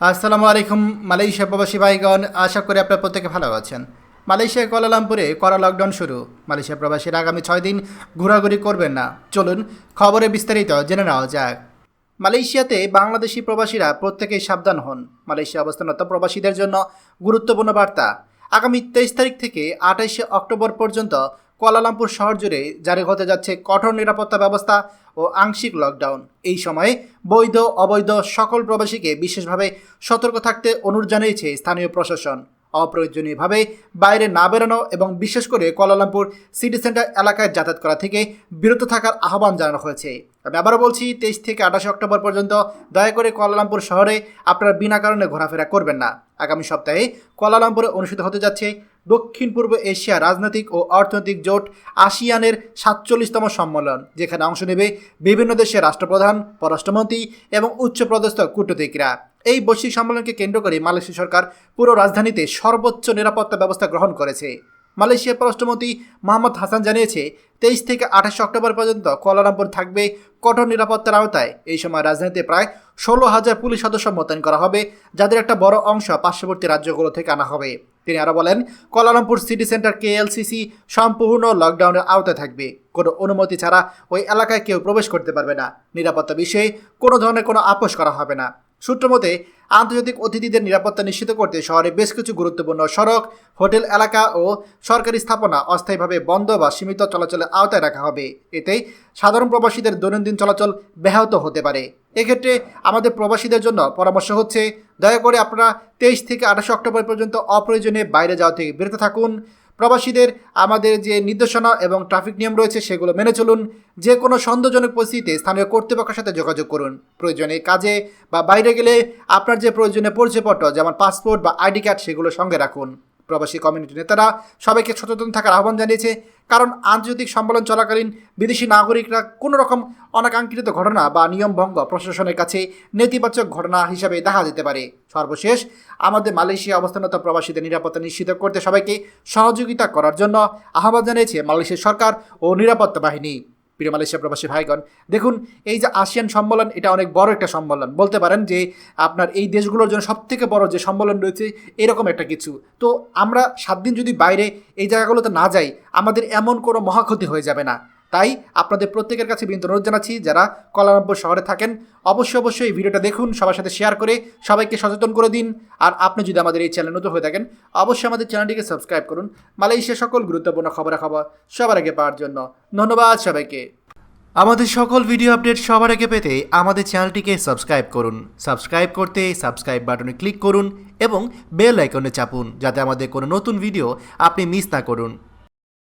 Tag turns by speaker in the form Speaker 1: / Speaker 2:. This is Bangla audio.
Speaker 1: আসসালামু আলাইকুম মালয়েশিয়া প্রবাসী ভাইগণ, আশা করি আপনার প্রত্যেকে ভালো আছেন। মালয়েশিয়া কোয়ালালামপুরে করা লকডাউন শুরু। মালয়েশিয়া প্রবাসীরা আগামী ছয় দিন ঘোরাঘুরি করবেন না। চলুন খবরে বিস্তারিত জেনে নেওয়া যাক। মালয়েশিয়াতে বাংলাদেশি প্রবাসীরা প্রত্যেকেই সাবধান হন। মালয়েশিয়া অবস্থানরত প্রবাসীদের জন্য গুরুত্বপূর্ণ বার্তা। আগামী তেইশ তারিখ থেকে আঠাইশে অক্টোবর পর্যন্ত কুয়ালালামপুর শহর জুড়ে জারি হতে যাচ্ছে কঠোর নিরাপত্তা ব্যবস্থা ও আংশিক লকডাউন এই সময়ে বৈধ, অবৈধ সকল প্রবাসীকে বিশেষভাবে সতর্ক থাকতে অনুরোধ জানিয়েছে স্থানীয় প্রশাসন। অপ্রয়োজনীয়ভাবে বাইরে না বেরোনো এবং বিশেষ করে কুয়ালালামপুর সিটি সেন্টার এলাকায় যাতায়াত করা থেকে বিরত থাকার আহ্বান জানানো হয়েছে। আমি আবারও বলছি, তেইশ থেকে আঠাশে অক্টোবর পর্যন্ত দয়া করে কুয়ালালামপুর শহরে আপনারা বিনা কারণে ঘোরাফেরা করবেন না। আগামী সপ্তাহে কুয়ালালামপুরে অনুষ্ঠিত হতে যাচ্ছে দক্ষিণ পূর্ব এশিয়া রাজনৈতিক ও অর্থনৈতিক জোট আসিয়ানের সাতচল্লিশতম সম্মেলন, যেখানে অংশ নেবে বিভিন্ন দেশের রাষ্ট্রপ্রধান, পররাষ্ট্রমন্ত্রী এবং উচ্চপদস্থ কূটনীতিকরা। এই বৈশ্বিক সম্মেলনকে কেন্দ্র করে মালয়েশিয়া সরকার পুরো রাজধানীতে সর্বোচ্চ নিরাপত্তা ব্যবস্থা গ্রহণ করেছে। মালয়েশিয়ার পররাষ্ট্রমন্ত্রী মোহাম্মদ হাসান জানিয়েছে, তেইশ থেকে আঠাশে অক্টোবর পর্যন্ত কুয়ালালামপুর থাকবে কঠোর নিরাপত্তার আওতায়। এই সময় রাজধানীতে প্রায় ষোলো হাজার পুলিশ সদস্য মোতায়েন করা হবে, যাদের একটা বড় অংশ পার্শ্ববর্তী রাজ্যগুলো থেকে আনা হবে। তিনি আরও বলেন, কলারামপুর সিটি সেন্টার কেএলসিসি সম্পূর্ণ লকডাউনের আওতায় থাকবে। কোনো অনুমতি ছাড়া ওই এলাকায় কেউ প্রবেশ করতে পারবে না। নিরাপত্তা বিষয়ে কোনো ধরনের কোনো আপোষ করা হবে না। সূত্র মতে, আন্তর্জাতিক অতিথিদের নিরাপত্তা নিশ্চিত করতে শহরে বেশ কিছু গুরুত্বপূর্ণ সড়ক, হোটেল এলাকা ও সরকারি স্থাপনা অস্থায়ীভাবে বন্ধ বা সীমিত চলাচলের আওতায় রাখা হবে। এতে সাধারণ প্রবাসীদের দৈনন্দিন চলাচল ব্যাহত হতে পারে। এক্ষেত্রে আমাদের প্রবাসীদের জন্য পরামর্শ হচ্ছে, দয়া করে আপনারা তেইশ থেকে আঠাশে অক্টোবর পর্যন্ত অপ্রয়োজনে বাইরে যাওয়া থেকে বিরত থাকুন। প্রবাসীদের আমাদের যে নির্দেশনা এবং ট্রাফিক নিয়ম রয়েছে সেগুলো মেনে চলুন। যে কোনো সন্দেহজনক পরিস্থিতিতে স্থানীয় কর্তৃপক্ষের সাথে যোগাযোগ করুন। প্রয়োজনে কাজে বা বাইরে গেলে আপনার যে প্রয়োজনে পরিচয়পত্র, যেমন পাসপোর্ট বা আইডি কার্ড, সেগুলো সঙ্গে রাখুন। প্রবাসী কমিউনিটি নেতারা সবাইকে সচেতন থাকার আহ্বান জানিয়েছে। কারণ আন্তর্জাতিক সম্মেলন চলাকালীন বিদেশি নাগরিকরা কোনো রকম অনাকাঙ্ক্ষিত ঘটনা বা নিয়মভঙ্গ প্রশাসনের কাছে নেতিবাচক ঘটনা হিসাবে দেখা যেতে পারে। সর্বশেষ, আমাদের মালয়েশিয়া অবস্থানত প্রবাসীদের নিরাপত্তা নিশ্চিত করতে সবাইকে সহযোগিতা করার জন্য আহ্বান জানিয়েছে মালয়েশিয়া সরকার ও নিরাপত্তা বাহিনী। প্রিয় মালয়েশিয়া প্রবাসী ভাইগণ, দেখুন, এই যে আসিয়ান সম্মেলন, এটা অনেক বড় একটা সম্মেলন। বলতে পারেন যে আপনার এই দেশগুলোর জন্য সবথেকে বড় যে সম্মেলন রয়েছে, এরকম একটা কিছু। তো আমরা সাত দিন যদি বাইরে এই জায়গাগুলোতে না যাই, আমাদের এমন কোনো মহাক্ষতি হয়ে যাবে না। তাই আপনাদের প্রত্যেকের কাছে বিনীত অনুরোধ জানাচ্ছি, যারা কলালামপুর শহরে থাকেন, অবশ্যই অবশ্যই এই ভিডিওটা দেখুন, সবার সাথে শেয়ার করে সবাইকে সচেতন করে দিন। আর আপনি যদি আমাদের এই চ্যানেল নতুন হয়ে থাকেন, অবশ্যই আমাদের চ্যানেলটিকে সাবস্ক্রাইব করুন। মালয়েশিয়া সকল গুরুত্বপূর্ণ খবরাখবর সবার আগে পাওয়ার জন্য ধন্যবাদ সবাইকে। আমাদের সকল ভিডিও আপডেট সবার আগে পেতে আমাদের চ্যানেলটিকে সাবস্ক্রাইব করুন। সাবস্ক্রাইব করতে সাবস্ক্রাইব বাটনে ক্লিক করুন এবং বেল আইকনে চাপুন, যাতে আমাদের কোনো নতুন ভিডিও আপনি মিস না করুন।